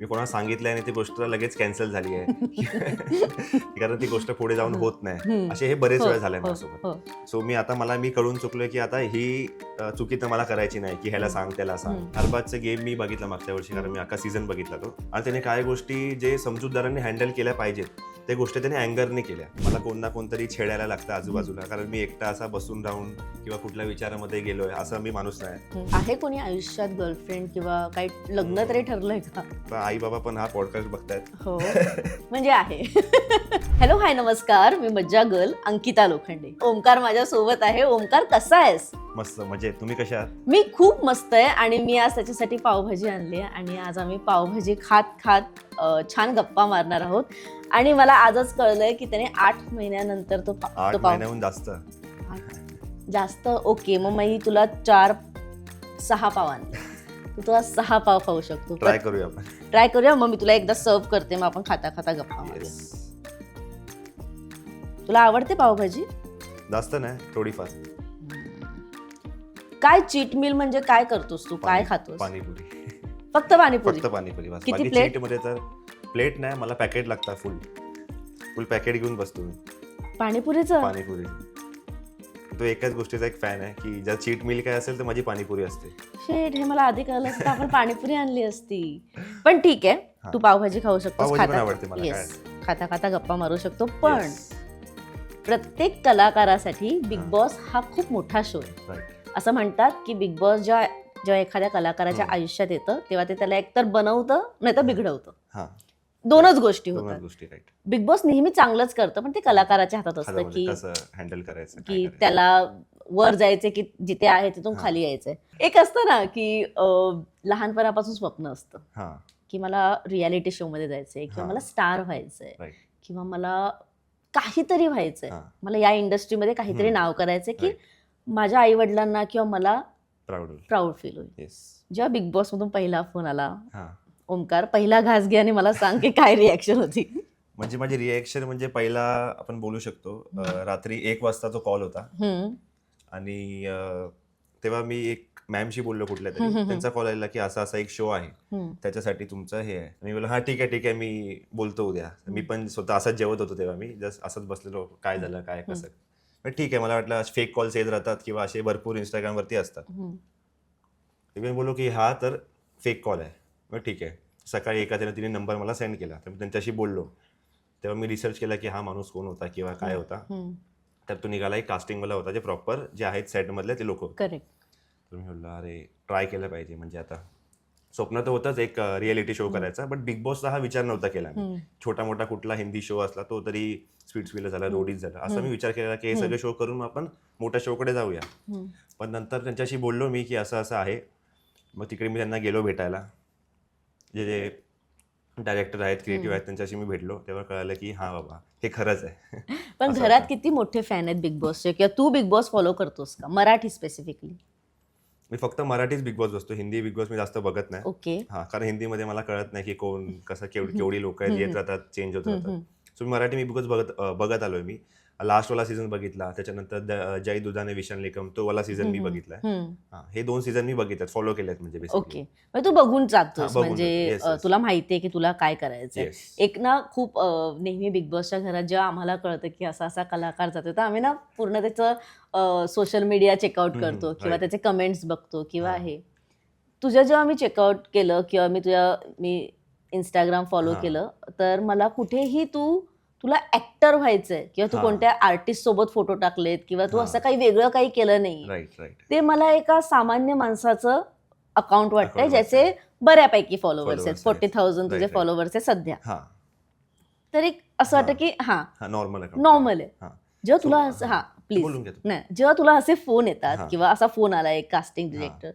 मी कोणाला सांगितलंय आणि ती गोष्ट लगेच कॅन्सल झाली आहे. कारण ती गोष्ट पुढे जाऊन होत नाही. असे हे बरेच हो, वेळ झाले हो, माझ्यासोबत. हो. सो मी आता मला मी कळून चुकलोय की आता ही चुकी तर मला करायची नाही की ह्याला सांग त्याला सांग. अरबाजचा गेम मी बघितला मागच्या वर्षी कारण मी अख्खा सीझन बघितला तो. आणि त्याने काय गोष्टी जे समजूतदारांनी हँडल केल्या पाहिजेत ते गोष्टी त्याने अँगरने केल्या. मला कोण ना कोणतरी छेडायला लागतं आजूबाजूला. कारण मी एकटा असा बसून राहून किंवा कुठल्या विचारामध्ये गेलोय असं मी माणूस नाही. आहे कोणी आयुष्यात गर्लफ्रेंड किंवा काही लग्न तरी ठरलंय का? आई बाबा पण हा पॉडकास्ट बघतायत. हो म्हणजे आहे. हॅलो हाय नमस्कार. मी मज्जा गर्ल अंकिता लोखंडे. ओमकार माझ्या सोबत आहे. ओमकार कसा आहेस? मस्त म्हणजे तुम्ही कशा आहात? मी खूप मस्त आहे आणि मी आज त्याच्यासाठी पावभाजी आणली आहे आणि आज आम्ही पावभाजी खात खात अ, छान गप्पा मारणार आहोत. आणि मला आजच कळलंय की त्याने आठ महिन्यानंतर तो पा- आठ तो पाव महिन्याहून जास्त. जास्त? ओके मग मी तुला चार सहा पाव आणले तू तुला सहा पाव खाऊ शकतो. ट्राय करूया आपण. ट्राय करूया मग मी तुला एकदा सर्व करते मग आपण खाता खाता गप्पा मारूया. Yes. तुला आवडते पावभाजी? जास्त नाही थोडीफार. काय चीट मिल म्हणजे काय करतोस तू? काय पाणी- खातोस? पाणीपुरी. फक्त पाणीपुरी? फक्त पाणीपुरी बस. किती बाकी plate? चीटमध्ये तर प्लेट नाही मला पॅकेट लागतं फुल फुल पॅकेट घेऊन बसतो मी. पाणीपुरीचं? पाणीपुरी. तो एकाच गोष्टीचा एक फॅन आहे की जर चीट मिल काय असेल तर माझी पाणीपुरी असते शेट हे मला आधी कळलं असतं आपण पाणीपुरी आणली असती पण ठीक आहे. तू पावभाजी खाऊ शकतोस पावभाजी पण आवडते मला, येस खाता खाता गप्पा मारू शकतो पण Yes. प्रत्येक कलाकारासाठी बिग बॉस हा खूप मोठा शो आहे Right. असं म्हणतात की बिग बॉस जेव्हा जेव्हा एखाद्या कलाकाराच्या हम्म. आयुष्यात येतं तेव्हा ते त्याला एकतर बनवतं नाही तर बिघडवतं हा दोनच गोष्टी दोनच होतात गोष्टी राईट बिग बॉस नेहमी चांगलंच करतं पण ते कलाकाराच्या हातात असतं की कसं हँडल करायचं काय की करायचं. त्याला वर जायचे की जिथे आहे तिथून हा. खाली यायचंय एक असतं ना की अं, लहानपणापासून स्वप्न असतं हा की मला रियालिटी शो मध्ये जायचंय किंवा हा. मला स्टार व्हायचंय Right. किंवा मला काहीतरी व्हायचंय हा मला या इंडस्ट्रीमध्ये काहीतरी हम्म. नाव करायचंय की Right. माझ्या आई वडिलांना किंवा मला प्राऊड प्राऊड फील होईल येस जेव्हा बिग बॉस मधून पहिला फोन आला हा ओमकार पहिला घास घे आणि मला सांग की काय रिॲक्शन होती? म्हणजे माझी रिएक्शन म्हणजे पहिला आपण बोलू शकतो अं. रात्री एक वाजता तो कॉल होता. हम्म, आणि अं, तेव्हा मी एक मॅमशी बोललो कुठल्या तरी. त्यांचा कॉल आला की असा असा एक शो आहे. हम्म, त्याच्यासाठी तुमचं हे आहे. मी बोललो हा ठीक आहे ठीक आहे मी बोलतो उद्या. मी पण स्वतः असंच जेवत होतो तेव्हा मी. जस्ट असंच बसलेलो काय झालं काय कसं? पण ठीक आहे मला वाटलं फेक कॉल्स येत राहतात किंवा असे भरपूर इंस्टाग्रामवरती असतात. हम्म. तर मी बोललो की हा तर फेक कॉल आहे. मग ठीक आहे. सकाळी एका तिने तिने नंबर मला सेंड केला तर मी त्यांच्याशी बोललो. तेव्हा मी रिसर्च केला की हा माणूस कोण होता किंवा काय होता. तर तो निघाला एक कास्टिंगवाला होता जे प्रॉपर जे आहेत सेटमधले ते लोक करेक्ट तर मी बोललो अरे ट्राय केलं पाहिजे म्हणजे आता. स्वप्न तर होतंच एक रिअलिटी शो करायचा बट बिग बॉसचा हा विचार नव्हता केला मी. छोटा मोठा कुठला हिंदी शो असला तो तरी स्वीट्स विल झाला रोडीज झाला. असा मी. विचार केला की हे सगळे शो करून आपण मोठ्या शोकडे जाऊया. पण नंतर त्यांच्याशी बोललो मी की असं असं आहे. मग तिकडे मी त्यांना गेलो भेटायला. जे जे डायरेक्टर आहेत क्रिएटिव्ह आहेत त्यांच्याशी मी भेटलो तेव्हा कळालं की हा बाबा हे खरंच आहे. पण घरात. किती मोठे फॅन आहेत बिग बॉसचे किंवा तू बिग बॉस फॉलो करतोस का? मराठी स्पेसिफिकली मी फक्त मराठीच बिग बॉस बसतो हिंदी बिग बॉस मी जास्त बघत नाही. ओके. हा कारण हिंदीमध्ये मला कळत नाही की कोण कसं केवढी लोक आहेत येत. राहतात चेंज होत राहतात. सो मी मराठी मी बिकॉज बघत बघत आलोय मी. लास्ट वाला सीझन बघितला त्याच्यानंतर जय दुधाने विशन लेकम तो वाला सीझन मी बघितलाय हम्म. हा हे दोन सीझन मी बघितलेत फॉलो केलेत म्हणजे ओके मग तू बघून जातोस म्हणजे जातो. Yes, अ, yes. तुला माहितीये की तुला काय करायचंय एक ना खूप अ, नेहमी बिग बॉसच्या घरात जेव्हा आम्हाला कळतं की असा असा कलाकार जातो तर आम्ही ना पूर्ण त्याचं सोशल मीडिया चेकआउट हम्म, करतो right. किंवा त्याचे कमेंट्स बघतो किंवा हा. हे तुझं जेव्हा मी चेकआउट केलं किंवा मी तुझ्या मी इंस्टाग्राम फॉलो हा. केलं तर मला कुठेही तू तुला ऍक्टर व्हायचंय किंवा तू हा. कोणत्या आर्टिस्ट सोबत फोटो टाकलेत किंवा तू हा. असं काही वेगळं काही केलं नाही राईट राईट ते मला एका सामान्य माणसाचं अकाउंट वाटतंय Account ज्याचे बऱ्यापैकी फॉलोअर्स आहेत Followers फोर्टी आहेत. थाउजंड तुझे Right, right. फॉलोअर्स आहेत सध्या हा तर एक असं वाटतं हा. की हा हा नॉर्मल नॉर्मल आहे हा. जेव्हा So, तुला असं हा. प्लीज. नाही जेव्हा तुला असे फोन येतात हा. किंवा असा फोन आला एक कास्टिंग हा. डिरेक्टर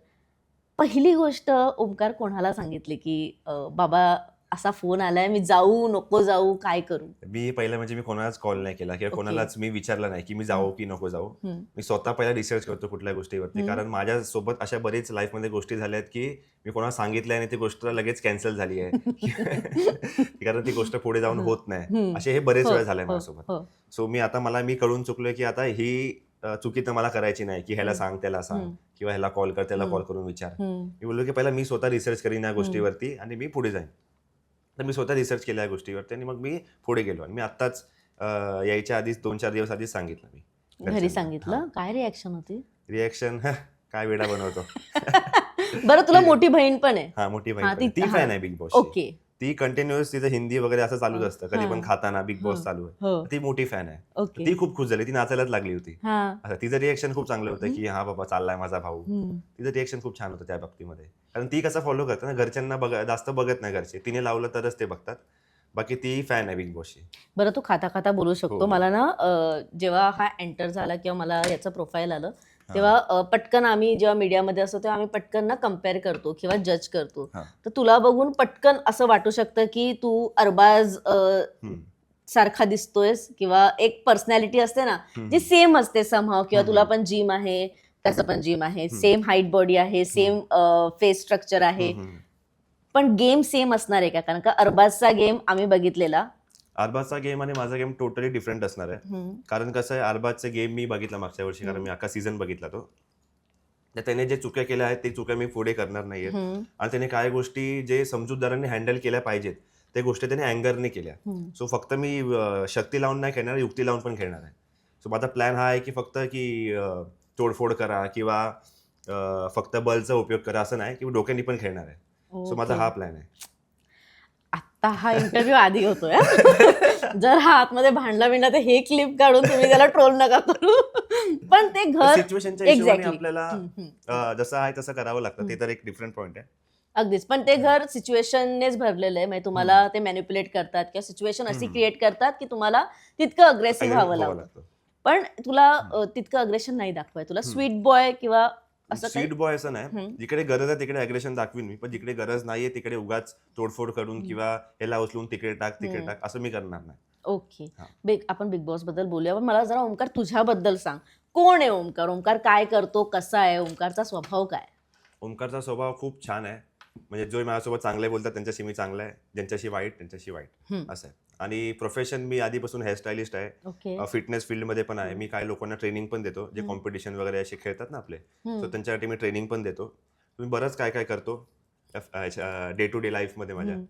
पहिली गोष्ट ओमकार कोणाला सांगितली की अं, बाबा असा फोन आलाय मी जाऊ नको जाऊ काय करू मी पहिला म्हणजे मी कोणालाच कॉल नाही केला किंवा. कोणालाच मी विचारलं नाही की मी जाऊ की नको जाऊ. मी स्वतः पहिला रिसर्च करतो कुठल्या गोष्टीवरती. कारण माझ्यासोबत अशा बरेच लाईफमध्ये गोष्टी झाल्या आहेत की मी कोणाला सांगितलंय आणि ती गोष्ट लगेच कॅन्सल झाली आहे कारण ती गोष्ट पुढे जाऊन होत नाही. असे हे बरेच हो, वेळ झाले हो, माझ्यासोबत हो. सो मी आता मला मी कळून चुकलोय की आता ही चुकी तर मला करायची नाही की ह्याला. सांग त्याला सांग. किंवा ह्याला कॉल कर त्याला. कॉल करून विचार. मी बोललो की पहिला मी स्वतः रिसर्च करीन या गोष्टीवरती आणि मी पुढे जाईन तर मी स्वतः रिसर्च केल्या या गोष्टीवरती आणि मग मी पुढे गेलो आणि मी आत्ताच यायच्या आधीच दोन चार दिवस आधीच सांगितलं मी. घरी. सांगितलं? काय रिॲक्शन होती? रिॲक्शन काय वेडा बनवतो. बरं तुला मोठी बहीण पण आहे. हा मोठी हा, बहीण ती-. फॅन आहे बिग बॉस ओके. ती कंटिन्युअस तिचं हिंदी वगैरे असं चालूच असतं. कधी पण. खाताना बिग बॉस. चालू आहे. हो. ती मोठी फॅन आहे. ती खूप खुश झाली. ती नाचायलाच लागली होती. हा. तिचं रिएक्शन खूप चांगलं होतं की हा बाबा चाललाय माझा भाऊ. तिचं रिएक्शन खूप छान होतं त्या बाबतीमध्ये. कारण ती कसं फॉलो करते ना घरच्यांना बघ जास्त बघत नाही घरचे. तिने लावलं तरच ते बघतात. बाकी ती फॅन आहे बिग बॉसची बरं तू खाता खाता बोलू शकतो. हो. मला ना जेव्हा हा एंटर झाला किंवा मला याचं प्रोफाईल आलं तेव्हा पटकन आम्ही जेव्हा मीडियामध्ये असतो तेव्हा आम्ही पटकन ना कंपेअर करतो किंवा जज करतो. तर तुला बघून पटकन असं वाटू शकतं की तू अरबाज. सारखा दिसतोयस किंवा एक पर्सनॅलिटी असते ना. जी सेम असते समहाव किंवा. तुला पण जिम आहे त्याचं पण जिम आहे. सेम हाईट बॉडी आहे सेम फेस स्ट्रक्चर आहे. पण गेम सेम असणार आहे का कारण का अरबाजचा गेम आम्ही बघितलेला अरबाजचा गेम आणि माझा गेम टोटली डिफरंट असणार आहे. कारण कसं आहे अरबाजचे गेम मी बघितला मागच्या वर्षी कारण मी अख्खा सीझन बघितला तो तर त्याने जे चुक्या केल्या आहेत ते चुक्या मी पुढे करणार नाहीये. आणि त्याने काय गोष्टी जे समजूतदारांनी हँडल केल्या पाहिजेत त्या गोष्टी त्याने अँगरने केल्या. सो फक्त मी शक्ती लावून नाही खेळणार युक्ती लावून पण खेळणार आहे सो माझा प्लॅन हा आहे की फक्त की तोडफोड करा किंवा फक्त बलचा उपयोग करा असं नाही की डोक्यानी पण खेळणार आहे सो माझा. हा प्लॅन आहे आता हा इंटरव्ह्यू आधी होतोय. जर हा आतमध्ये भांडला बिंडला तर हे क्लिप काढून तुम्ही त्याला ट्रोल नका करू पण ते घर. आपल्याला जसं आहे तसं करावं लागतं ते. तर एक डिफरंट पॉईंट आहे अगदीच पण ते घर सिच्युएशननेच भरलेलं आहे म्हणजे तुम्हाला ते मॅन्युप्युलेट करतात किंवा सिच्युएशन अशी. क्रिएट करतात की तुम्हाला तितकं अग्रेसिव्ह व्हावं लागतं पण तुला तितकं अग्रेशन नाही दाखवाय तुला. स्वीट बॉय किंवा असं स्वीट बॉय असं नाही. जिकडे गरज आहे तिकडे अग्रेशन दाखवीन मी. पण जिकडे गरज नाहीये तिकडे उगाच तोडफोड करून. किंवा ह्याला उचलून तिकडे टाक तिकडे. टाक असं मी करणार नाही. ओके. बिग आपण बिग बॉसबद्दल बोलूया पण मला जरा ओंकार तुझ्याबद्दल सांग. कोण आहे ओंकार? ओंकार काय करतो? कसा आहे? ओंकारचा स्वभाव काय? ओमकारचा स्वभाव खूप छान आहे. म्हणजे जो माझ्यासोबत चांगले बोलतात त्यांच्याशी मी चांगला आहे. ज्यांच्याशी वाईट त्यांच्याशी वाईट. हम्म. असं आहे. आणि प्रोफेशन मी आधीपासून हेअरस्टायलिस्ट आहे. ओके. फिटनेस फील्डमध्ये पण आहे. मी काही लोकांना ट्रेनिंग पण देतो. जे. कॉम्पिटिशन वगैरे असे खेळतात ना आपले. सो त्यांच्यासाठी मी ट्रेनिंग पण देतो. तुम्ही बरंच काय काय करतो डे टू डे लाईफमध्ये माझ्या. हम्म.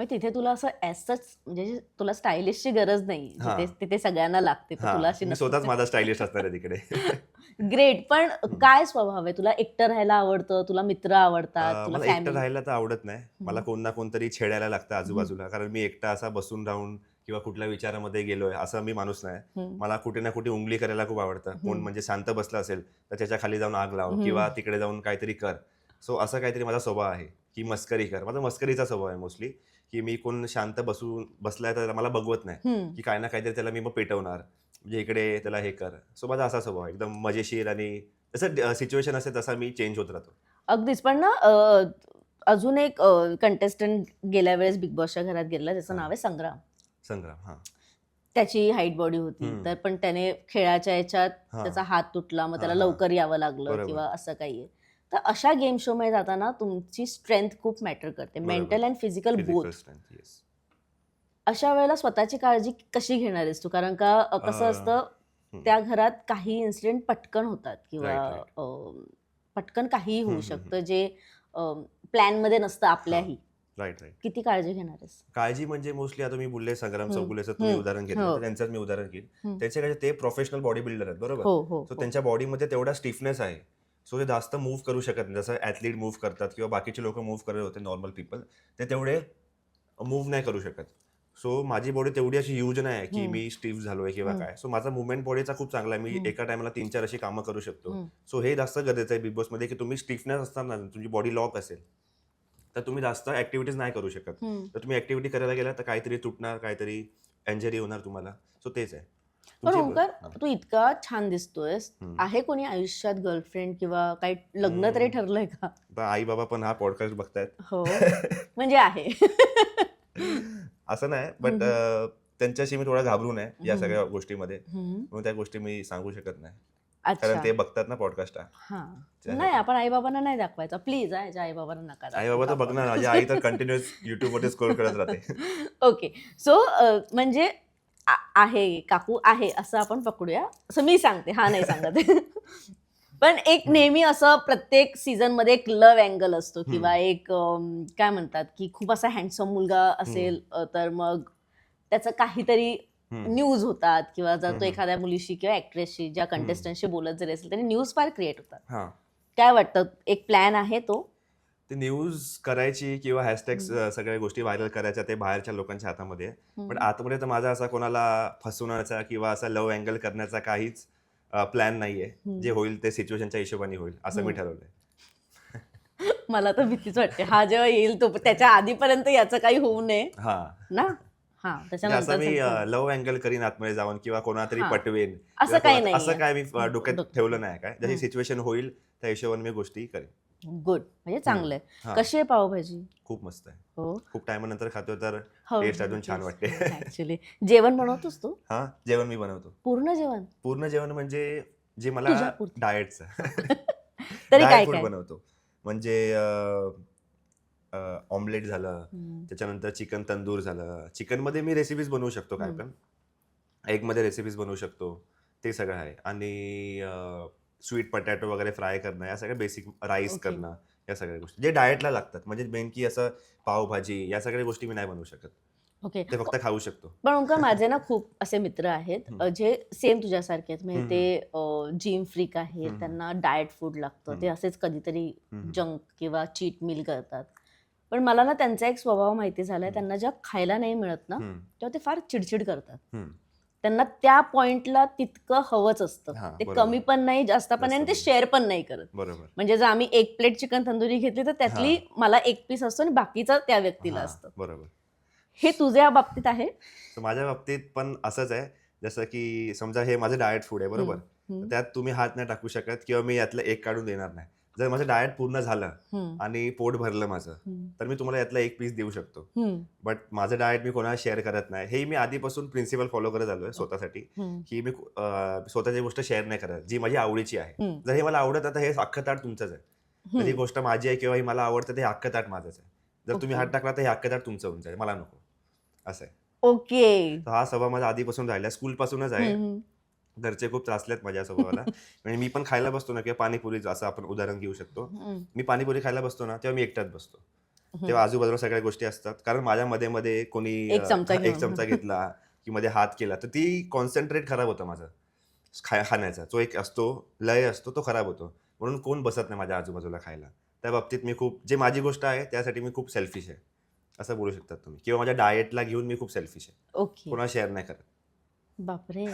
मग तिथे तुला असं ॲसच म्हणजे तुला स्टायलिशची गरज नाही. हा. तिथे तिथे सगळ्यांना लागते तुला हा. अशी मी स्वतःच माझा स्टायलिस्ट असणार आहे तिकडे. ग्रेट पण काय स्वभाव आहे? तुला एकटं राहायला आवडतं? तुला मित्र आवडतात? अं, तुला मला एकटं फॅमिली राहायला तर आवडत नाही. मला कोण ना कोणतरी छेडायला लागतं आजूबाजूला. कारण मी एकटा असा बसून राहून किंवा कुठल्या विचारामध्ये गेलोय असं मी माणूस नाही. मला कुठे ना कुठे उंगली करायला खूप आवडतं. कोण हम्म. म्हणजे शांत बसला असेल तर त्याच्याखाली जाऊन आग लाव हम्म. किंवा तिकडे जाऊन काहीतरी कर. सो असं काहीतरी माझा स्वभाव आहे की मस्करी कर. माझा मस्करीचा स्वभाव आहे मोस्टली की मी कोण शांत बसून बसलाय तर मला बघवत नाही. की काय ना काहीतरी त्याला मी मग पेटवणार. म्हणजे इकडे त्याला हे कर. सो माझा असा स्वभाव एकदम मजेशीर आणि जसं सिच्युएशन असेल तसा मी चेंज होत राहतो. अगदीच. पण ना अजून एक कंटेस्टंट गेल्या वेळेस बिग बॉसच्या घरात गेला त्याचं. नाव आहे संग्राम. संग्राम हा. त्याची हाईट बॉडी होती. तर पण त्याने खेळाच्या याच्यात. त्याचा हात तुटला मग त्याला. लवकर यावं लागलं. किंवा असं काही आहे. तर अशा गेम शो मध्ये जाताना तुमची स्ट्रेंथ खूप मॅटर करते. Mental and physical both. अशा वेळेला स्वतःची काळजी कशी घेणार आहेस तू कारण का कसं असतं. त्या घरात काही इन्सिडेंट पटकन होतात किंवा पटकन काहीही होऊ शकतं जे प्लॅनमध्ये नसतं आपल्याही राईट राईट किती काळजी घेणार काळजी म्हणजे मोस्टली आता मी बोलले संग्राम. चौगुलेचं तुम्ही. उदाहरण हो. घेतलं तर त्यांचंच मी उदाहरण घेईन. त्यांचे काय ते प्रोफेशनल बॉडी बिल्डर आहेत बरोबर हो हो सो हो. त्यांच्या बॉडीमध्ये तेवढा स्टिफनेस आहे सो ते जास्त मूव्ह करू शकत नाही जसं ॲथलीट मूव्ह करतात किंवा बाकीचे लोक मूव्ह करत होते नॉर्मल पीपल ते तेवढे मूव्ह नाही करू शकत सो माझी बॉडी तेवढी अशी यूज नाही आहे की. मी स्टिफ झालोय किंवा. काय सो माझा मुवमेंट बॉडीचा खूप चांगला आहे मी. एका टायमाला तीन चार अशी कामं करू शकतो. सो हे जास्त गरजेचं आहे बिग बॉसमध्ये की तुम्ही स्टिफनेस असताना तुमची बॉडी लॉक असेल तर तुम्ही जास्त ऍक्टिव्हिटीज नाही करू शकत. तर तुम्ही ऍक्टिव्हिटी करायला गेला तर काहीतरी तुटणार काहीतरी इंजरी होणार तुम्हाला सो तेच आहे पण ओंकार. तू इतका छान दिसतोयस. आहे कोणी आयुष्यात गर्लफ्रेंड किंवा काही लग्न. तरी ठरलंय का? आई बाबा पण हा पॉडकास्ट बघतायत. हो. म्हणजे आहे. असं नाही बट. त्यांच्याशी मी थोडा घाबरून आहे या. सगळ्या गोष्टीमध्ये. म्हणून त्या गोष्टी मी सांगू शकत नाही. अच्छा. कारण ते बघतात ना पॉडकास्ट हा. नाही आपण आई बाबांना नाही दाखवायचं. प्लीज आई बाबांना नका आई बाबा तर बघणार. आई तर कंटिन्युअस युट्यूबमध्ये स्क्रोल करत राहते. ओके सो म्हणजे आहे काकू आहे असं आपण पकडूया. असं मी सांगते. हा नाही सांगत. पण एक नेहमी असं प्रत्येक सीझनमध्ये एक लव्ह अँगल असतो किंवा एक काय म्हणतात की खूप असा हँडसम मुलगा असेल अ, तर मग त्याचं काहीतरी हम्म. न्यूज होतात किंवा जर तो हम्म. एखाद्या मुलीशी किंवा ऍक्ट्रेसशी ज्या कंटेस्टंटशी बोलत जरी असेल तरी न्यूज फार क्रिएट होतात. हा. काय वाटतं? एक प्लॅन आहे तो? ते न्यूज करायची किंवा हॅशटॅग सगळ्या गोष्टी व्हायरल करायच्या ते बाहेरच्या लोकांच्या हातामध्ये. पण आतमध्ये तर माझा असा कोणाला फसवण्याचा किंवा असा लव्ह अँगल करण्याचा काहीच प्लॅन नाहीये. जे होईल ते सिच्युएशनच्या हिशोबाने होईल असं मी. ठरवलंय मला तर भीतीच वाटते हा जेव्हा येईल तो त्याच्या आधीपर्यंत याचं काही होऊ नये हा ना हा म्हणजे त्याच्यानंतर मी. लव्ह अँगल करीन आतमध्ये जाऊन किंवा कोणातरी. पटवेन असं काही नाही असं काय मी डोक्यात. ठेवलं नाही काय जशी. सिच्युएशन होईल त्या हिशोबाने मी गोष्टी करेन गुड म्हणजे चांगलं आहे. हा. कशी आहे पावभाजी? खूप मस्त आहे. हो. खूप टायमानंतर खातो तर हो Taste अजून छान वाटते. ऍक्च्युली जेवण बनवतोस तू? हा जेवण मी बनवतो. पूर्ण जेवण? पूर्ण जेवण म्हणजे जे मला तुझ्या पुरतं. डाएटचं. तरी काय फूड काय? बनवतो. म्हणजे ऑमलेट झालं हम्म. त्याच्यानंतर चिकन तंदूर झालं. चिकनमध्ये मी रेसिपीज बनवू शकतो काय. पण. एगमध्ये रेसिपीज बनवू शकतो. ते सगळं आहे. आणि स्वीट पटॅटो वगैरे फ्राय करणं या सगळ्या बेसिक राईस Okay. करणं या सगळ्या गोष्टी जे डाएटला लागतात म्हणजे मेन की असं पावभाजी या सगळ्या गोष्टी मी नाही बनवू शकत ओके ते फक्त खाऊ शकतो पण ओंकार माझे ना खूप असे मित्र आहेत हम्म. अ, जे सेम तुझ्यासारखे आहेत म्हणजे. ते जिम फ्रीक आहेत हम्म. त्यांना डाएट फूड लागतं ते हम्म. असेच कधीतरी हम्म. जंक किंवा चीट मिल करतात पण मला ना त्यांचा एक स्वभाव माहिती झालाय हम्म. त्यांना जेव्हा खायला नाही मिळत ना हम्म. तेव्हा ते फार चिडचिड करतात हम्म. त्यांना त्या पॉइंटला तितकं हवंच असतं. ते. कमी पण नाही जास्त पण नाही आणि ते शेअर पण नाही करत. बरोबर. म्हणजे जर आम्ही एक प्लेट चिकन तंदुरी घेतली तर त्यातली मला एक पीस असतो आणि बाकीचं त्या व्यक्तीला असतं. बरोबर. हे तुझ्या बाबतीत आहे. माझ्या बाबतीत पण असंच आहे. जसं की समजा हे माझं डाएट फूड आहे बरोबर. त्यात तुम्ही हात नाही टाकू शकत किंवा मी यातलं एक काढून देणार नाही. जर माझं डाएट पूर्ण झालं आणि पोट भरलं माझं तर मी तुम्हाला यातला एक पीस देऊ शकतो. बट माझं डाएट मी कोणाला शेअर करत नाही. हे मी आधीपासून प्रिन्सिपल फॉलो करत आलोय स्वतःसाठी. की मी स्वतःची गोष्ट शेअर नाही करत जी माझी आवडीची आहे. जर हे मला आवडत आता हे अख्खं ताट तुमचंच आहे. ही. गोष्ट माझी आहे किंवा ही मला आवडतं ते अख्खं ताट माझंच आहे. जर तुम्ही. हात टाकला तर हे अख्खं ताट तुमचं होऊन जाईल. मला नको. असं आहे. ओके. हा स्वभाव माझा आधीपासून राहिला. स्कूलपासूनच आहे. हम्म, घरचे खूप त्रासलेत माझ्या स्वभावाला म्हणजे मी पण खायला बसतो ना किंवा पाणीपुरी असं आपण उदाहरण घेऊ शकतो. मी पाणीपुरी खायला बसतो ना तेव्हा मी एकटाच बसतो. तेव्हा आजूबाजूला सगळ्या गोष्टी असतात. कारण माझ्या मध्ये मध्ये कोणी एक चमचा घेतला की मध्ये हात केला तर ती कॉन्सन्ट्रेट खराब होतं माझं. खाण्याचा. जो एक असतो लय असतो तो खराब होतो. म्हणून कोण बसत नाही माझ्या आजूबाजूला खायला. त्या बाबतीत मी खूप जे माझी गोष्ट आहे त्यासाठी मी खूप सेल्फिश आहे. असं बोलू शकतात तुम्ही. किंवा माझ्या डाएटला घेऊन मी खूप सेल्फिश आहे. ओके कोणाला शेअर नाही करत. बापरे.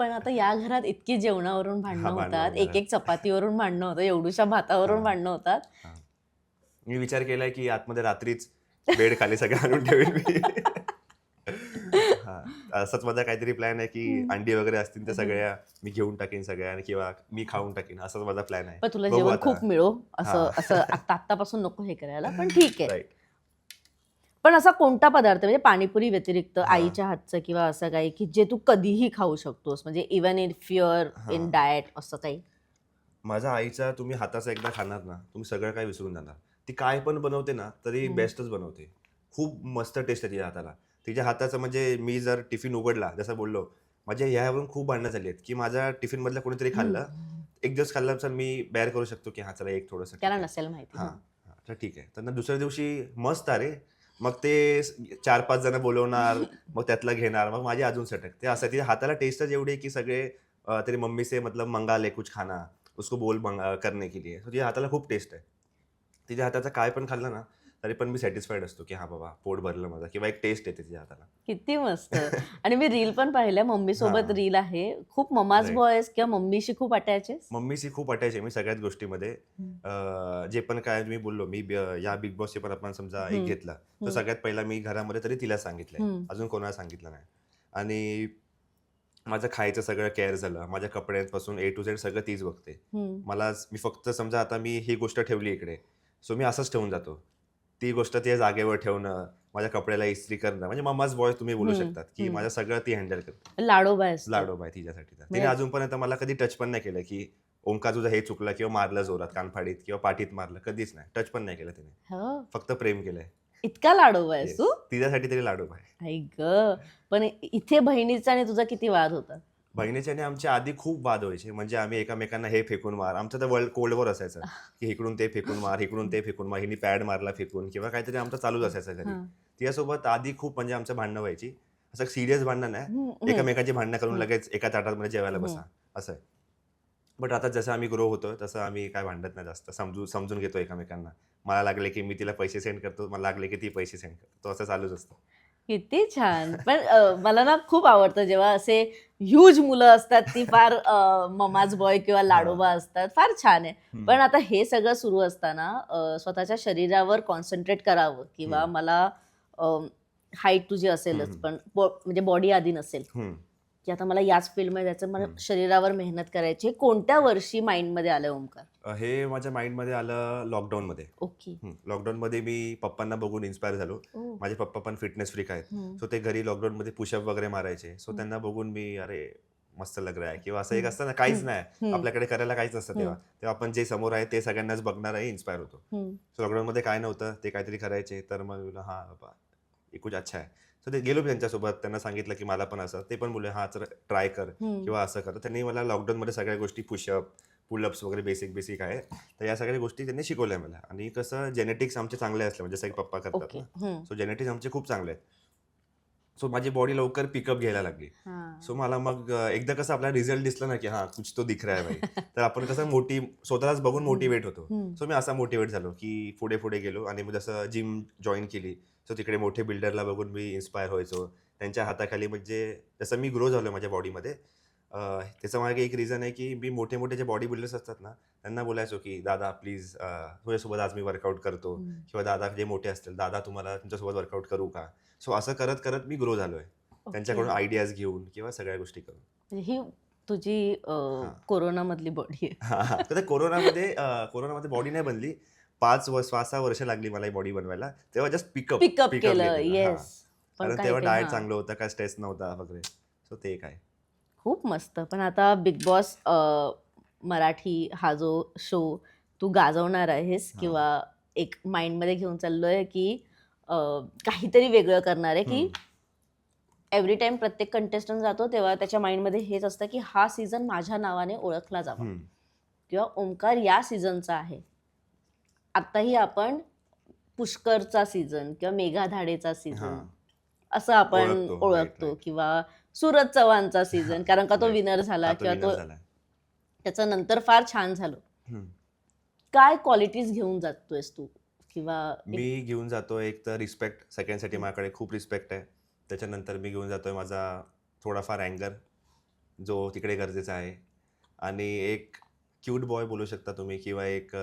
पण आता या घरात इतकी जेवणावरून भांडणं हा, भांडणं होतात एक वगैरे. एक चपातीवरून भांडणं होतं एवढूशा भातावरून हा. भांडणं होतात मी विचार केलाय की आतमध्ये रात्रीच बेड खाली सगळं आणून ठेवेल मी हा असंच माझा काहीतरी प्लॅन आहे की हम्म. अंडी वगैरे असतील त्या. सगळ्या मी घेऊन टाकेन सगळ्या आणि किंवा मी खाऊन टाकेन असाच माझा प्लॅन आहे पण तुला बघू जेवण आता. खूप मिळो असं हा. असं आता आत्तापासून नको हे करायला पण ठीक आहे राईट पण असा कोणता पदार्थ म्हणजे पाणीपुरी व्यतिरिक्त. आईच्या हातचं किंवा असं काही की जे तू कधीही खाऊ शकतोस म्हणजे even in fewer. In diet असं काही माझ्या आईचा तुम्ही हाताचा एकदा खाणार ना तुम्ही सगळं काय विसरून जाणार ती काय पण बनवते ना तरी. बेस्टच बनवते खूप मस्त टेस्ट आहे तिच्या हाताला तिच्या हाताचं म्हणजे मी जर टिफिन उघडला जसं बोललो माझ्या ह्यावरून खूप भांडणं झाली आहेत की माझ्या टिफिन मधलं कोणीतरी खाल्लं. एक दिवस खाल्लं तर मी बेअर करू शकतो की हा चला एक थोडंसं त्याला. नसेल माहिती. हा, तर ठीक आहे तर दुसऱ्या दिवशी मस्त अरे मग ते चार पाच जण बोलवणार मग त्यातलं घेणार मग माझी अजून सटक. ते असं तिच्या हाताला टेस्टच एवढी आहे की सगळे तेरी मम्मी से मतलब मंगा ले कुछ खाना उसको बोल मंगा करने के लिए. तिच्या हाताला खूप टेस्ट आहे. तिच्या हाताचं काय पण खाल्लं ना तरी पण मी सॅटिस्फाईड असतो की हा बाबा पोट भरलं माझं किंवा एक टेस्ट येते तिच्या हाताला. किती मस्त. आणि मी रील पण पाहिल्या मम्मी सोबत. रील आहे. खूप ममाज. बॉयज किंवा मम्मीशी खूप अटॅचेस मम्मीशी खूप अटॅच मी सगळ्याच गोष्टीमध्ये. जे पण काय मी बोललो मी या बिग बॉसचे पण आपण समजा एक. घेतला तर. सगळ्यात पहिला मी घरामध्ये तरी तिला सांगितलंय. अजून कोणाला सांगितलं नाही. आणि माझं खायचं सगळं केअर झालं. माझ्या कपड्यांपासून ए टू झेड सगळं तीच बघते. मला मी फक्त समजा आता मी ही गोष्ट ठेवली इकडे सो मी असंच ठेवून जातो. ती गोष्ट त्या जागेवर ठेवणं माझ्या कपड्याला इस्त्री करणं म्हणजे मम्माच बॉय तुम्ही बोलू शकतात की हम्म. माझं सगळं ती हँडल करते. लाडोबा असतो. लाडोबा आहे तिच्यासाठी. तर. तिने अजूनपर्यंत मला कधी टच पण नाही केलं की ओंका तुझं हे चुकलं किंवा मारलं जोरात कानफाडीत किंवा पाठीत मारलं कधीच नाही. टच पण नाही केलं तिने. हो. फक्त प्रेम केलंय. इतका लाडोबा आहेस Yes. तू? तिच्यासाठी तरी लाडोबा आहे. आई ग. पण इथे बहिणीचा आणि तुझा किती वाद होता? बहिणीचे आणि आमच्या आधी खूप वाद व्हायचे. म्हणजे आम्ही एकमेकांना हे फेकून मार आमचं तर वर्ल्ड कोल्ड वॉर असायचं. की इकडून ते फेकून मार इकडून ते फेकून मार हिनी पॅड मारला फेकून किंवा काहीतरी आमचं चालूच असायचं घरी. तिच्यासोबत आधी खूप म्हणजे आमचं भांडणं व्हायची. असं सिरियस भांडणं नाही. एकमेकांची भांडणं करून. लगेच एका ताटामध्ये जेवायला. बसा. असं आहे. बट आता जसं आम्ही ग्रो होतो तसं आम्ही काय भांडत नाही जास्त. समजून समजून घेतो एकमेकांना. मला लागले की मी तिला पैसे सेंड करतो मला लागले की ती पैसे सेंड करतो. असं चालूच असतं. किती छान पण अ, मला ना खूप आवडतं जेव्हा असे ह्यूज मुलं असतात ती फार अ, ममाज बॉय किंवा लाडोबा असतात फार छान आहे पण आता हे सगळं सुरू असताना अ, स्वतःच्या शरीरावर कॉन्सन्ट्रेट करावं किंवा हम्म. मला हाईट तुझी असेलच हम्म. पण बॉ- म्हणजे बॉडी आधी नसेल हम्म. की आता मला याच फील्डमध्ये जायचं मला. शरीरावर मेहनत करायची हे कोणत्या वर्षी माइंडमध्ये आलं ओमकार हे माझ्या माइंडमध्ये आलं लॉकडाऊनमध्ये ओके लॉकडाऊनमध्ये मी पप्पांना बघून इन्स्पायर झालो. माझे पप्पा पण फिटनेस फ्रीक आहेत. सो ते घरी लॉकडाऊनमध्ये पुशअप वगैरे मारायचे सो. त्यांना बघून मी अरे मस्त लग रहा है किंवा असं एक. असतं ना काहीच. नाही. आपल्याकडे करायला काहीच नसतं तेव्हा तेव्हा आपण जे समोर आहे ते सगळ्यांनाच बघणार आहे इन्स्पायर होतो हम्म. सो लॉकडाऊनमध्ये काय नव्हतं ते काहीतरी करायचे तर मग हा बाबा कुछ अच्छा आहे सो ते गेलो मी त्यांच्यासोबत. त्यांना सांगितलं की मला पण असं. ते पण बोलले हा चल ट्राय कर. किंवा असं कर. त्यांनी मला लॉकडाऊनमध्ये सगळ्या गोष्टी पुशअप पुलअप्स वगैरे बेसिक बेसिक आहे. तर या सगळ्या गोष्टी त्यांनी शिकवल्या मला. आणि कसं जेनेटिक्स आमचे चांगले असले म्हणजे जसं की पप्पा करतात ना. सो जेनेटिक्स आमचे खूप चांगले आहेत. सो माझी बॉडी लवकर पिकअप घ्यायला लागली. सो मला मग एकदा कसं आपला रिझल्ट दिसला ना की हा कुछ तो दिख रहा है भाई. तर आपण कसं मोठी स्वतःलाच बघून मोटिवेट होतो. सो मी असा मोटिवेट झालो की पुढे पुढे गेलो आणि मग जसं जिम जॉईन केली सो तिकडे मोठे बिल्डरला बघून मी इन्स्पायर व्हायचो. त्यांच्या हाताखाली म्हणजे जसं मी ग्रो झालो माझ्या बॉडीमध्ये त्याचं मागे एक रिझन आहे की मी मोठे मोठे जे बॉडी बिल्डर्स असतात ना त्यांना बोलायचो की दादा प्लीज तुझ्यासोबत आज मी वर्कआउट करतो. किंवा दादा जे मोठे असतील दादा तुम्हाला तुमच्यासोबत वर्कआउट करू का? सो असं करत करत मी ग्रो झालोय. त्यांच्याकडून. आयडियाज घेऊन किंवा सगळ्या गोष्टी करून. म्हणजे ही तुझी कोरोना मधली बॉडी आहे. कोरोनामध्ये कोरोनामध्ये बॉडी नाही बनली. पाच वर्ष पाच सहा वर्ष लागली मला ही बॉडी बनवायला. तेव्हा जस्ट पिकअप पिकअप केलं. येस कारण तेव्हा डाएट चांगलं होतं काय स्ट्रेस नव्हता वगैरे. सो ते काय खूप मस्त पण आता बिग बॉस मराठी हा जो शो तू गाजवणार आहेस. किंवा एक माइंडमध्ये घेऊन चाललोय की अं, काहीतरी वेगळं करणार आहे की एव्हरी टाइम प्रत्येक कंटेस्टंट जातो तेव्हा त्याच्या माइंडमध्ये हेच असतं की हा सीझन माझ्या नावाने ओळखला जावा हम्म. किंवा ओंकार या सीझनचा आहे आत्ताही आपण पुष्करचा सीझन किंवा मेघा धाडेचा सीझन हा. असं आपण ओळखतो, right, ओळखतो right. किंवा सूरज चव्हाणचा सीझन कारण का तो. विनर झाला किंवा तो. त्याचं नंतर फार छान झालं. काय क्वालिटीज घेऊन जातोयस तू? किंवा मी घेऊन जातो एक तर रिस्पेक्ट सगळ्यांसाठी माझ्याकडे खूप रिस्पेक्ट आहे. त्याच्यानंतर मी घेऊन जातोय माझा थोडाफार अँगर जो तिकडे गरजेचा आहे. आणि एक क्यूट बॉय बोलू शकता तुम्ही किंवा एक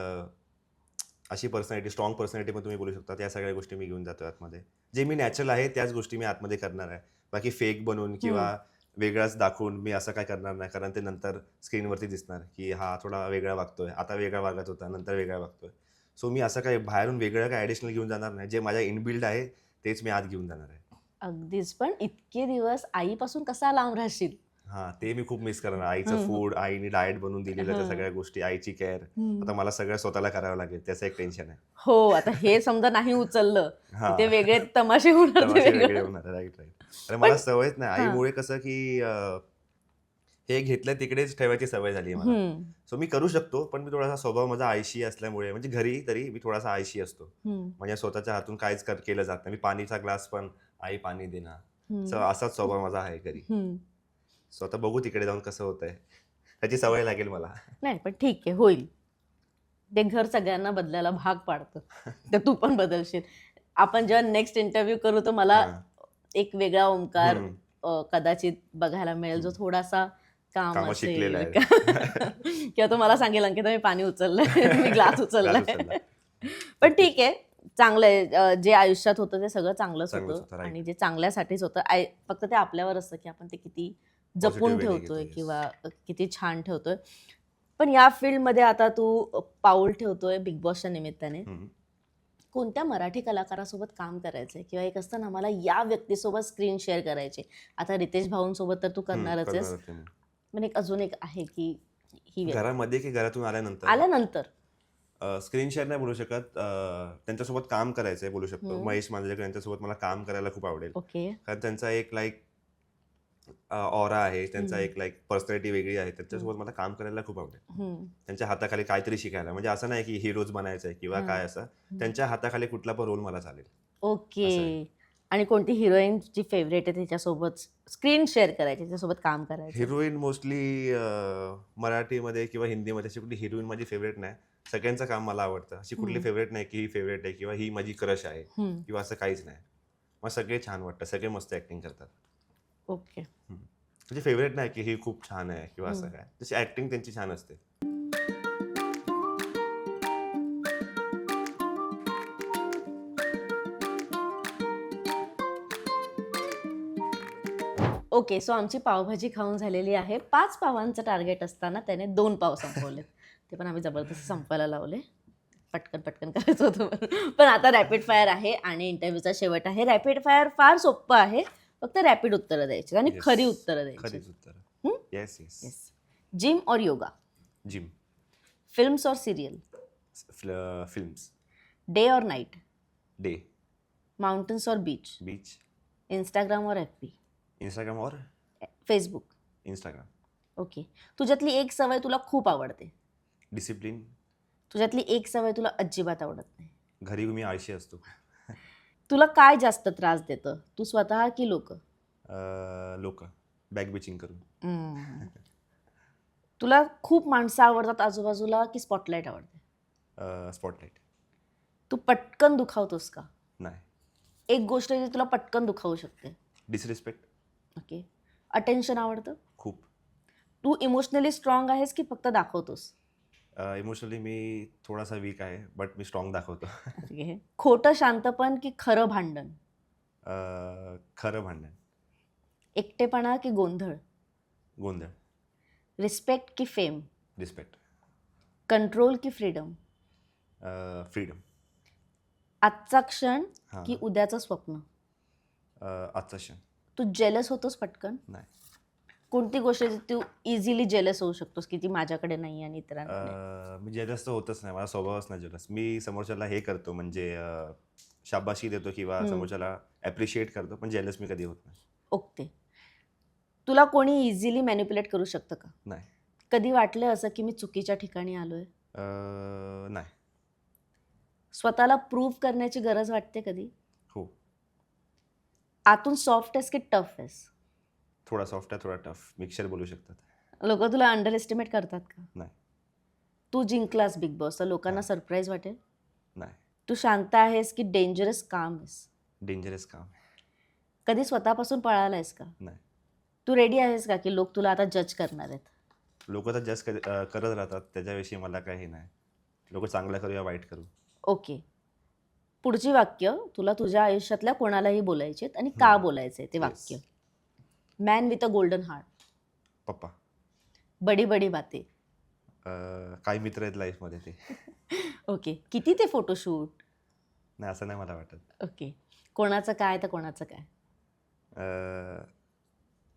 अशी पर्सनॅलिटी स्ट्रॉंग पर्सनॅलिटी पण तुम्ही बोलू शकता. त्या सगळ्या गोष्टी मी घेऊन जातो आतमध्ये. जे मी नॅचरल आहे त्याच गोष्टी मी आतमध्ये करणार आहे. बाकी फेक बनून किंवा वेगळाच दाखवून मी असं काय करणार नाही कारण ते नंतर स्क्रीनवरती दिसणार की हा थोडा वेगळा वागतोय आता वेगळा वागत होता नंतर वेगळा वागतोय. सो मी असं काय बाहेरून वेगळं काय ॲडिशनल घेऊन जाणार नाही जे माझ्या इनबिल्ड आहे तेच मी आत घेऊन जाणार आहे. अगदीच पण इतके दिवस आईपासून कसा लांब राहशील? हा ते मी खूप मिस करणार. आईचं. फूड आईने डाएट बनवून दिलेलं त्या. सगळ्या गोष्टी आईची केअर आता मला सगळं स्वतःला करावं लागेल त्याचं एक टेन्शन आहे. हो आता हे समजा नाही उचललं ते वेगळे तमाशे होणार राईट राईट अरे मला सवयच नाही. आईमुळे कसं की हे घेतलं तिकडेच ठेवायची सवय झाली आहे मला. सो मी करू शकतो पण मी थोडासा स्वभाव माझा आयशी असल्यामुळे म्हणजे घरी तरी मी थोडासा आयशी असतो. म्हणजे स्वतःच्या हातून काहीच कर केलं जात नाही. मी पाणीचा ग्लास पण आई पाणी देणार. सो असाच स्वभाव माझा आहे घरी. हम्म. सो आता बघू तिकडे जाऊन कसं होतंय. त्याची सवय लागेल मला. नाही पण ठीक आहे होईल. ते घर सगळ्यांना बदलायला भाग पाडतं. तर तू पण बदलशील. आपण जेव्हा नेक्स्ट इंटरव्ह्यू करू तर मला. एक वेगळा ओंकार हम्म. अ, कदाचित बघायला मिळेल जो थोडासा काम कामं असेल शिकलेला आहे. किंवा तो मला सांगेल अंकिता मी पाणी उचललंय मी ग्लास Glass उचललाय उचललाय. पण ठीक आहे चांगलं आहे अ, जे आयुष्यात होतं ते सगळं चांगलंच चांगलंच होतं होतं, right. आणि जे चांगल्यासाठीच होतं आय फक्त ते आपल्यावर असतं की आपण ते किती जपून way ने घेतो, ठेवतोय yes. किंवा किती छान ठेवतोय पण या फील्डमध्ये आता तू पाऊल ठेवतोय बिग बॉसच्या निमित्ताने हम्म. कोणत्या मराठी कलाकारासोबत काम करायचंय? किंवा एक असतं ना मला या व्यक्तीसोबत स्क्रीन शेअर करायचे. आता रितेश भाऊंसोबत तर तू करणारच आहेस. पण एक अजून एक आहे की ही व्यक्ती. घरामध्ये की घरातून आल्यानंतर? आल्यानंतर. स्क्रीन शेअर नाही बोलू शकत. अं, त्यांच्यासोबत काम करायचंय बोलू शकतो. हम्म. महेश मांजरेकर यांच्यासोबत मला काम करायला खूप आवडेल. ओके. कारण त्यांचा एक लाईक ऑरा आहे त्यांचा. एक लाईक पर्सनॅलिटी वेगळी आहे. त्यांच्यासोबत मला काम करायला खूप आवडेल. त्यांच्या हाताखाली काहीतरी शिकायला. म्हणजे असं नाही की हिरोज बनायचं आहे किंवा. काय असं. त्यांच्या हाताखाली कुठला पण रोल मला चालेल. ओके. आणि कोणती हिरोईन जी फेवरेट आहे त्याच्यासोबत? स्क्रीन शेअर करायची त्याच्यासोबत काम करायचं. हिरोईन मोस्टली मराठीमध्ये किंवा हिंदीमध्ये अशी कुठली हिरोईन माझी फेवरेट नाही. सगळ्यांचं काम मला आवडतं. अशी कुठली. फेवरेट नाही की ही फेवरेट आहे किंवा ही माझी क्रश आहे. किंवा असं काहीच नाही. मग सगळे छान वाटतं. सगळे मस्त ऍक्टिंग करतात. ओके. म्हणजे फेवरेट नाही की ही खूप छान आहे किंवा असं. काय. जशी ऍक्टिंग त्यांची छान असते. ओके सो आमची पावभाजी खाऊन झालेली आहे. पाच पावांचं टार्गेट असताना त्याने दोन पाव संपवले. ते पण आम्ही जबरदस्त संपायला लावले. पटकन पटकन करायचं होतं. पण. पण आता रॅपिड फायर आहे आणि इंटरव्ह्यूचा शेवट आहे. रॅपिड फायर फार सोपं आहे. फक्त रॅपिड उत्तरं द्यायची आणि Yes. खरी उत्तरं द्यायची. खरीच उत्तर? येस येस येस जिम और योगा. जिम. फिल्म्स और सिरियल फिल्म्स डे और नाइट डे माउंटेन्स और बीच बीच इंस्टाग्राम और एफ पी इंस्टाग्राम और फेसबुक इंस्टाग्राम ओके तुझ्यातली एक सवय तुला खूप आवडते. डिसिप्लिन तुझ्यातली एक सवय तुला अजिबात आवडत नाही. घरी मी आळशी असतो. तुला काय जास्त त्रास देतं? तू स्वतः की लोक? लोक. बॅक बिचिंग करून. तुला खूप माणसं आवडतात आजूबाजूला की स्पॉटलाईट आवडते? स्पॉटलाईट तू पटकन दुखावतोस का? नाही. एक गोष्ट जी तुला पटकन दुखावू शकते. डिसरिस्पेक्ट ओके अटेन्शन आवडतं? खूप. तू इमोशनली स्ट्रॉंग आहेस की फक्त दाखवतोस? इमोशनली मी थोडासा वीक आहे बट मी स्ट्रॉंग दाखवतो. ओके. खोटं शांतपण की खरं भांडण? अं, खरं भांडण. एकटेपणा की गोंधळ? गोंधळ. रिस्पेक्ट की फेम रिस्पेक्ट कंट्रोल की फ्रीडम फ्रीडम आजचा क्षण हां. की उद्याचं स्वप्न? अं, आजचा क्षण. तू जेलस होतोस पटकन? नाही. कोणती गोष्ट जी तू इझिली जेलस होऊ शकतोस की ती माझ्याकडे नाही आणि इतरांकडे अं, मी जेलस तर होतच नाही. मला स्वभावच नाही जेलस मी समोरच्याला हे करतो म्हणजे अं, शाबाशी देतो किंवा हम्म. समोरच्याला ॲप्रिशिएट करतो पण जेलस मी कधी होत नाही. ओके. तुला कोणी इझिली मॅनिप्युलेट करू शकतं का? नाही. कधी वाटलं असं की मी चुकीच्या ठिकाणी आलोय? अं, नाही. स्वतःला प्रूव्ह करण्याची गरज वाटते कधी? हो. आतून सॉफ्ट आहेस की टफ आहेस थोडा सॉफ्ट आहे थोडा टफ मिक्सर बोलू शकतात. लोक तुला अंडर एस्टिमेट करतात का? नाही. तू जिंकलास बिग बॉस तर लोकांना. सरप्राईज वाटेल? नाही. तू शांत आहेस की डेंजरस काम आहेस? डेंजरस काम कधी स्वतःपासून पळालायस का? नाही. तू रेडी आहेस का की लोक तुला आता जज करणार आहेत? लोक तर जस्ट करत राहतात त्याच्याविषयी मला काही नाही. लोक चांगलं करू या वाईट करू. ओके. पुढची वाक्य तुला तुझ्या आयुष्यातल्या कोणालाही बोलायचे आहेत आणि का. बोलायचे ते Yes. वाक्य? Man with a golden heart पप्पा. बडी बडी बाते. अं, काही मित्र आहेत लाईफमध्ये ते. ओके किती ते फोटोशूट नाही असं नाही मला वाटत. ओके कोणाचं काय तर कोणाचं काय? अं,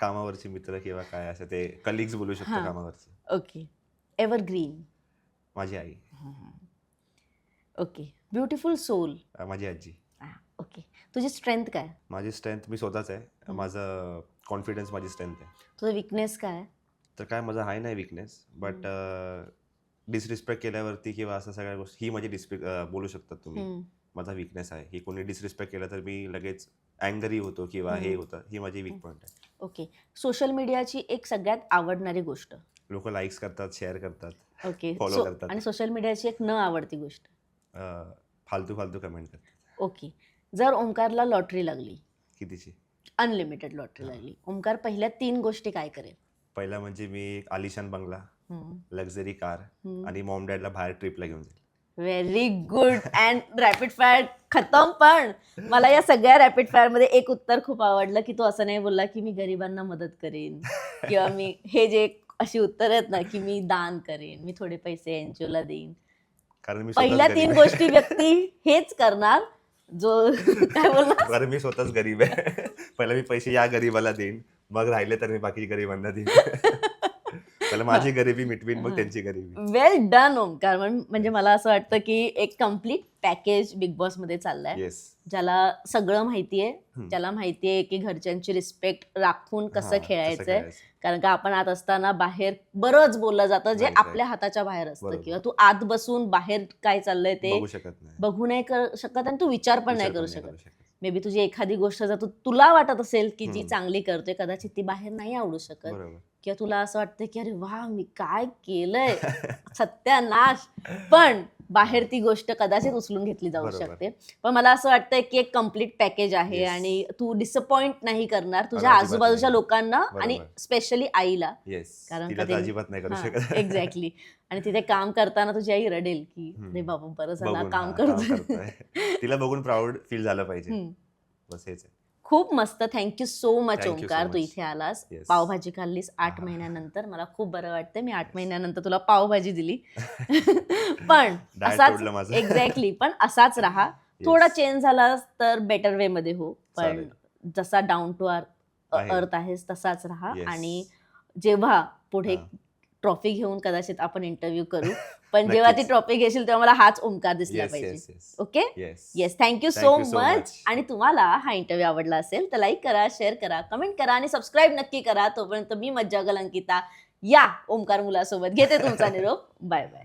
कामावरचे मित्र किंवा काय असं ते कलिग्स बोलू शकतो हां. कामावरचे. ओके एव्हरग्रीन माझी आई. ओके ब्युटिफुल सोल अं, माझी आजी. ओके तुझी स्ट्रेंथ काय? माझी स्ट्रेंथ मी स्वतःच आहे. माझं कॉन्फिडन्स माझी स्ट्रेंथ आहे. तुझा विकनेस काय तर काय माझा हाय नाही विकनेस बट डिसरिस्पेक्ट केल्यावरती किंवा असं सगळ्या गोष्टी ही माझी डिस्पेक्ट बोलू शकतात तुम्ही. हम्म. माझा विकनेस आहे. ही कोणी डिसरिस्पेक्ट केलं तर मी लगेच अँगरी होतो किंवा हे हम्म. होतं. ही माझी वीक पॉईंट आहे. ओके सोशल मीडियाची एक सगळ्यात आवडणारी गोष्ट. लोक लाईक्स करतात शेअर करतात ओके Follow सो- करतात. आणि सोशल मीडियाची एक न आवडती गोष्ट? अं, फालतू फालतू कमेंट करतात. ओके जर ओंकारला लॉटरी लागली. कितीची? Unlimited lottery. लागली. ओंकार पहिल्या तीन गोष्टी काय करेल? पहिला म्हणजे मी एक आलिशान बंगला लक्झरी कार आणि मॉम डॅडला बाहेर ट्रिपला घेऊन जाईल. Very good and rapid fire खतम पण. मला या सगळ्या रॅपिड फायरमध्ये एक उत्तर खूप आवडलं की तो असं नाही बोलला की मी गरिबांना मदत करेन. किंवा मी हे जे अशी उत्तर आहेत ना की मी दान करेन मी थोडे पैसे एनजीओ ला देईन. कारण मी पहिल्या तीन. गोष्टी व्यक्ती हेच करणार जो काय बोलला? कारण मी स्वतःच गरीब आहे. पहिला मी पैसे या गरीबाला देईन मग राहिले तर मी बाकी गरिबांना देईन. पहिला माझी गरिबी मिटवीन मग. त्यांची गरिबी. वेल डन म्हण- म्हणजे मला असं वाटतं की एक कंप्लीट पॅकेज बिग बॉसमध्ये चाललाय. ज्याला सगळं माहितीये. ज्याला माहितीये की घरच्यांची रिस्पेक्ट राखून कसं खेळायचंय. खेळायचं. कारण का आपण आत असताना बाहेर बरंच बोललं जातं जे आपल्या हाताच्या बाहेर असतं. किंवा तू आत बसून बाहेर काय चाललंय ते बघू नाही. कर शकत आणि तू विचार पण नाही करू शकत. मे बी तुझी एखादी गोष्ट जर तू तुला वाटत असेल की जी. चांगली करतोय कदाचित ती बाहेर नाही आवडू शकत किंवा तुला असं वाटतं की अरे वा मी काय केलंय सत्यानाश पण बाहेर ती गोष्ट कदाचित उचलून घेतली जाऊ. शकते पण मला असं वाटतंय की एक कंप्लीट पॅकेज आहे. आणि तू डिसअपॉइंट नाही करणार तुझ्या आजूबाजूच्या. लोकांना आणि. स्पेशली आईला कारण एक्झॅक्टली आणि तिथे काम करताना तुझी आई रडेल की. अरे बाबा बरं झालं काम करतोय. तिला बघून प्राऊड फील झालं पाहिजे. बस हेच आहे खूप मस्त thank you so much Thank you so Omkar Tu much. इथे आलास Yes. पावभाजी खाल्लीस आठ हा. महिन्यानंतर मला खूप बरं वाटतं मी आठ महिन्यानंतर तुला पावभाजी दिली पण Diet असाच तोडलं माझं. एक्झॅक्टली पण असाच राहा Yes. थोडा चेंज झाला तर बेटर वे मध्ये हो पण चालेल. जसा डाऊन टू आहे. अर्थ आहेस तसाच राहा Yes. आणि जेव्हा पुढे हा. ट्रॉफी घेऊन कदाचित आपण इंटरव्ह्यू करू. पण जेव्हा ती. ट्रॉफी घेशील तेव्हा मला हाच ओंकार दिसला पाहिजे. Okay yes thank you so much. आणि तुम्हाला हा इंटरव्ह्यू आवडला असेल तर लाईक करा शेअर करा कमेंट करा आणि सबस्क्राईब नक्की करा. तोपर्यंत मी मज्जा गलंकिता या ओंकार मुलासोबत. घेते तुमचा निरोप. Bye bye